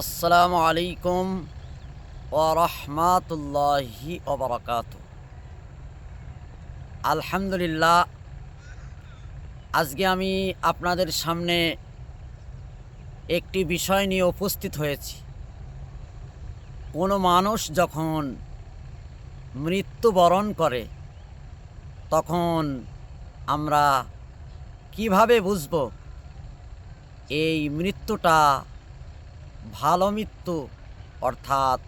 আসসালামু আলাইকুম ওরহমাতুল্লাহি ওবরাকাত আলহামদুলিল্লাহ, আজকে আমি আপনাদের সামনে একটি বিষয় নিয়ে উপস্থিত হয়েছি। কোনো মানুষ যখন মৃত্যুবরণ করে, তখন আমরা কীভাবে বুঝব এই মৃত্যুটা ভালো মৃত্যু, অর্থাৎ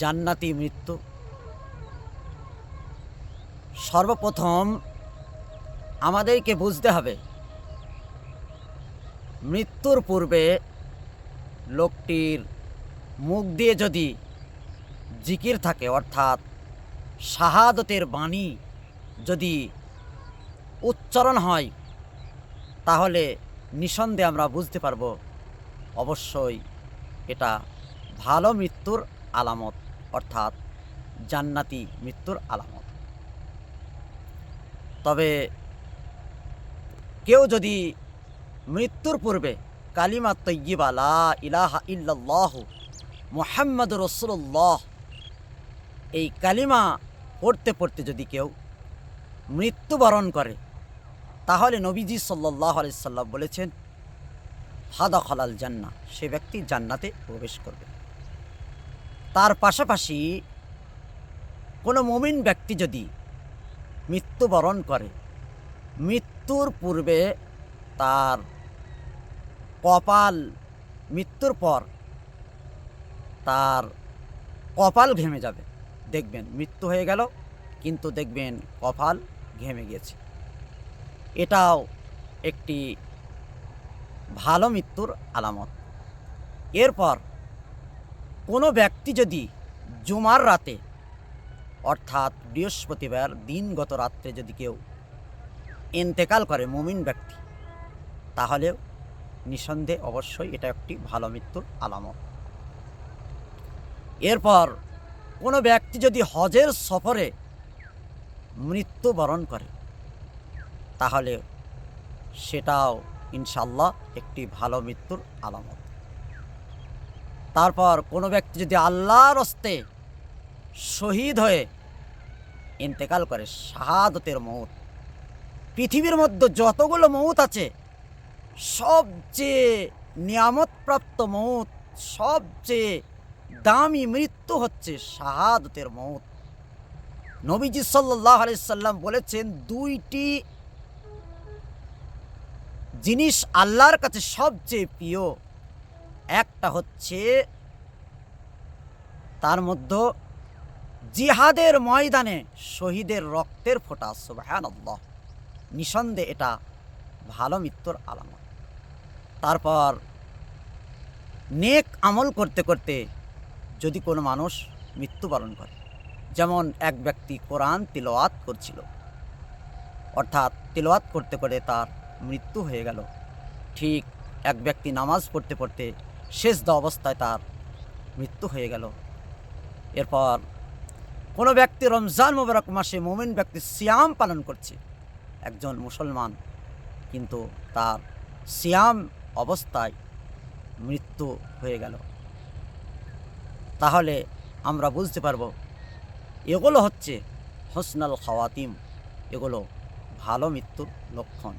জান্নাতি মৃত্যু। সর্বপ্রথম আমাদেরকে বুঝতে হবে, মৃত্যুর পূর্বে লোকটির মুখ দিয়ে যদি জিকির থাকে, অর্থাৎ শাহাদতের বাণী যদি উচ্চারণ হয়, তাহলে নিঃসন্দেহে আমরা বুঝতে পারব অবশ্যই এটা ভালো মৃত্যুর আলামত, অর্থাৎ জান্নাতি মৃত্যুর আলামত। তবে কেউ যদি মৃত্যুর পূর্বে কালিমা তৈয়িবা, লা ইলাহা ইল্লাল্লাহ মোহাম্মদ রসুল্লাহ এই কালিমা পড়তে পড়তে যদি কেউ মৃত্যুবরণ করে, তাহলে নবীজি সাল্লাহ আলাইসাল্লাম বলেছেন ফাদা খলাল জান্না সে ব্যক্তি জান্নাতে প্রবেশ করবে। তার পাশাপাশি কোনো মমিন ব্যক্তি যদি মৃত্যুবরণ করে, মৃত্যুর পূর্বে তার কপাল, মৃত্যুর পর তার কপাল ঘেমে যাবে। দেখবেন মৃত্যু হয়ে গেল, কিন্তু দেখবেন কপাল ঘেমে গিয়েছে এটাও একটি ভালো মৃত্যুর আলামত। এরপর কোনো ব্যক্তি যদি জুমার রাতে, অর্থাৎ বৃহস্পতিবার দিনগত রাত্রে যদি কেউ ইন্তেকাল করে মুমিন ব্যক্তি তাহলেও নিঃসন্দেহে অবশ্যই এটা একটি ভালো মৃত্যুর আলামত। এরপর কোনো ব্যক্তি যদি হজের সফরে মৃত্যুবরণ করে, তাহলে সেটাও ইনশাল্লাহ একটি ভালো মৃত্যুর আলামত। তারপর কোনো ব্যক্তি যদি আল্লাহর হস্তে শহীদ হয়ে ইন্তেকাল করে শাহাদতের মৌত, পৃথিবীর মধ্যে যতগুলো মৌত আছে, সবচেয়ে নিয়ামতপ্রাপ্ত মৌত, সবচেয়ে দামি মৃত্যু হচ্ছে শাহাদতের মৌত। নবীজি সাল্লাহ আলি সাল্লাম বলেছেন, দুইটি জিনিস আল্লাহর কাছে সবচেয়ে প্রিয়। একটা হচ্ছে তার মধ্যে জিহাদের ময়দানে শহীদের রক্তের ফোঁটা সুবাহান আল্লাহ নিঃসন্দেহে এটা ভালো মৃত্যুর আলামত। তারপর নেক আমল করতে করতে যদি কোনো মানুষ মৃত্যুবরণ করে, যেমন এক ব্যক্তি কোরআন তিলওয়াত করছিল, অর্থাৎ তিলওয়াত করতে করে তার মৃত্যু হয়ে গেল। ঠিক এক ব্যক্তি নামাজ পড়তে পড়তে শেষ দ অবস্থায় তার মৃত্যু হয়ে গেল। এরপর কোনো ব্যক্তি রমজান মোবারক মাসে মোমেন ব্যক্তি সিয়াম পালন করছে। একজন মুসলমান কিন্তু তার সিয়াম অবস্থায় মৃত্যু হয়ে গেল। তাহলে আমরা বুঝতে পারব, এগুলো হচ্ছে হোসনাল খাওয়াতিম। এগুলো ভালো মৃত্যুর লক্ষণ।